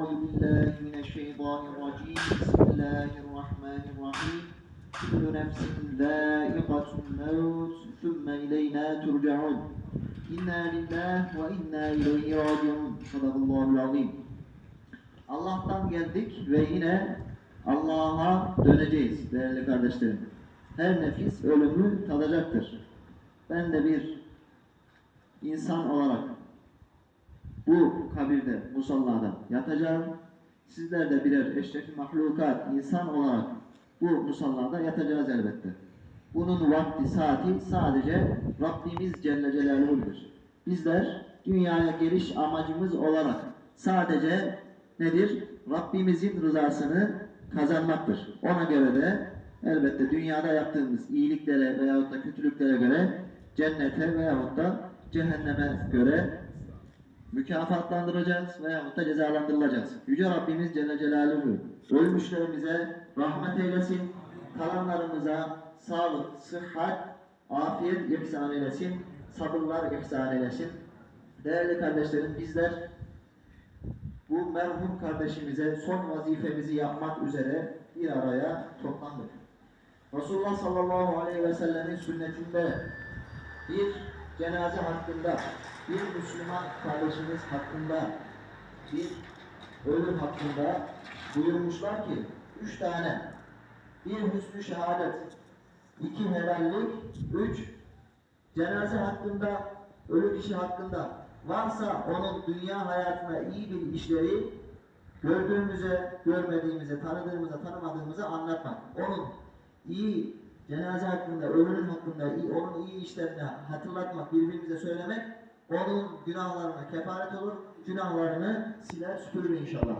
بالله من الشيطان الرجيم بسم الله الرحمن الرحيم كل نفس ذائقة الموت ثم إلينا ترجعون إنا لله وإنا إليه راجعون صدق الله العظيم Allah'tan geldik ve yine Allah'a döneceğiz değerli kardeşlerim. Her nefis ölümü tadacaktır. Ben de bir insan olarak bu kabirde, musallada yatacağım. Sizler de birer eşrefi mahlukat, insan olarak bu musallada yatacağız elbette. Bunun vakti, saati sadece Rabbimiz Celle Celaluhu'dur. Bizler dünyaya geliş amacımız olarak sadece nedir? Rabbimizin rızasını kazanmaktır. Ona göre de elbette dünyada yaptığımız iyiliklere veyahut da kötülüklere göre cennete veyahut da cehenneme göre mükafatlandıracağız veyahut da cezalandırılacağız. Yüce Rabbimiz Celle Celaluhu ölmüşlerimize rahmet eylesin, kalanlarımıza sağlık, sıhhat, afiyet ihsan eylesin, sabırlar ihsan eylesin. Değerli kardeşlerim bizler bu merhum kardeşimize son vazifemizi yapmak üzere bir araya toplandık. Resulullah sallallahu aleyhi ve sellemin sünnetinde bir cenaze hakkında, bir Müslüman kardeşimiz hakkında, bir ölüm hakkında buyurmuşlar ki üç tane bir hüsnü şehadet, iki helallik, üç cenaze hakkında, ölü kişi hakkında varsa onun dünya hayatına iyi bir işleri gördüğümüze, görmediğimize, tanıdığımıza, tanımadığımıza anlatmak. Onun iyi cenaze hakkında, ölünün hakkında, onun iyi işlerini hatırlatmak, birbirimize söylemek onun günahlarına kefaret olur, günahlarını siler süpürür inşallah.